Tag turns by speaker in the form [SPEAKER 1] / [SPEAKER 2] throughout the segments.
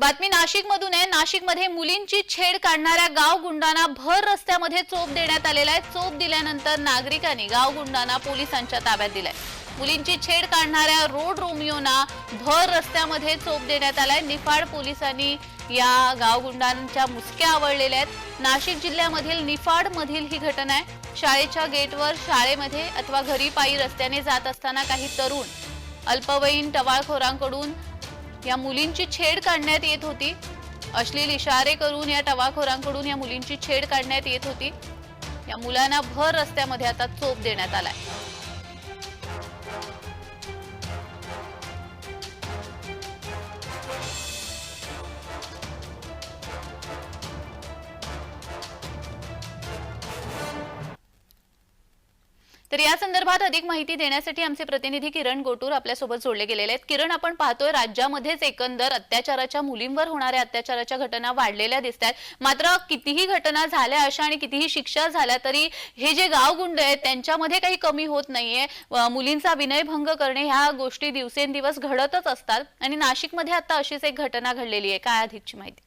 [SPEAKER 1] बातमी नाशिक मधून आहे. नाशिकमध्ये मुलींची छेड काढणाऱ्या गाव गुंडांना भर रस्त्यामध्ये चोप देण्यात आलेला आहे. चोप दिल्यानंतर नागरिकांनी गाव गुंडांना पोलिसांच्या ताब्यात दिलाय. मुलींची छेड काढणाऱ्या रोड रोमिओना भर रस्त्यामध्ये चोप देण्यात आलाय. निफाड पोलिसांनी या गाव गुंडांच्या मुसक्या आवडलेल्या आहेत. नाशिक जिल्ह्यामधील निफाड मधील ही घटना आहे. शाळेच्या गेटवर शाळेमध्ये अथवा घरी पायी रस्त्याने जात असताना काही तरुण अल्पवयीन टवाळखोरांकडून या मुलींची छेड काढण्यात येत होती. अश्लील इशारे करून या टवाखोरांकडून या मुलींची छेड काढण्यात येत होती. या मुलांना भर रस्त्यामध्ये आता चोप देण्यात आलाय. तर या संदर्भात अधिक माहिती देण्यासाठी आमचे प्रतिनिधी किरण गोटूर आपल्यासोबत जोडले गेलेले आहेत. किरण आपण पाहतोय राज्यामध्येच एकंदर अत्याचाराच्या मुलींवर होणाऱ्या अत्याचाराच्या घटना वाढलेल्या दिसत आहेत. मात्र कितीही घटना झाल्या अशा आणि कितीही शिक्षा झाल्या तरी हे जे गावगुंड आहेत त्यांच्यामध्ये काही कमी होत नाहीये. मुलींचा विनयभंग करणे ह्या गोष्टी दिवसेंदिवस घडतच असतात आणि नाशिकमध्ये आता अशीच एक घटना घडलेली आहे. काय अधिकची माहिती?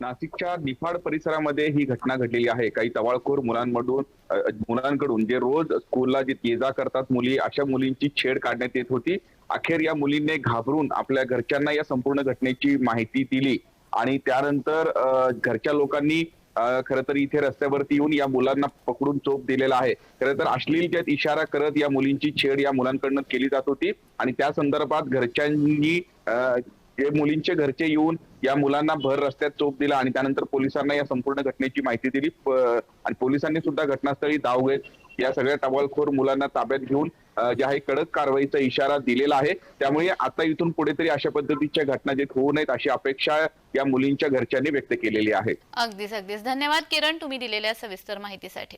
[SPEAKER 2] नाशिकच्या निफाड परिसरामध्ये ही घटना घडलेली आहे. काही तवाळखोर मुलांमधून मुलांकडून जे रोज स्कूलला जे ये जा करतात मुली अशा मुलींची छेड काढण्यात येत होती. अखेर या मुलींनी घाबरून आपल्या घरच्यांना या संपूर्ण घटनेची माहिती दिली आणि त्यानंतर घरच्या लोकांनी खर तर इथे रस्त्यावरती येऊन या मुलांना पकडून चोप दिलेला आहे. खरं तर अश्लील त्यात इशारा करत या मुलींची छेड या मुलांकडनं केली जात होती आणि त्या संदर्भात घरच्यांनी जे मुलींचे घरचे येऊन या मुलांना भर रस्त्यात चोप दिला आणि त्यानंतर पोलिसांना या संपूर्ण घटनेची माहिती दिली आणि पोलिसांनी सुद्धा घटनास्थळी धाव घेत या सगळ्या टवालखोर मुलांना ताब्यात घेऊन जे आहे कडक कारवाईचा इशारा दिलेला आहे. त्यामुळे आता इथून पुढे तरी अशा पद्धतीच्या घटना जे होऊ नयेत अशी अपेक्षा या मुलींच्या घरच्यांनी व्यक्त केलेली आहे.
[SPEAKER 1] अगदीच अगदीच. धन्यवाद किरण तुम्ही दिलेल्या सविस्तर माहितीसाठी.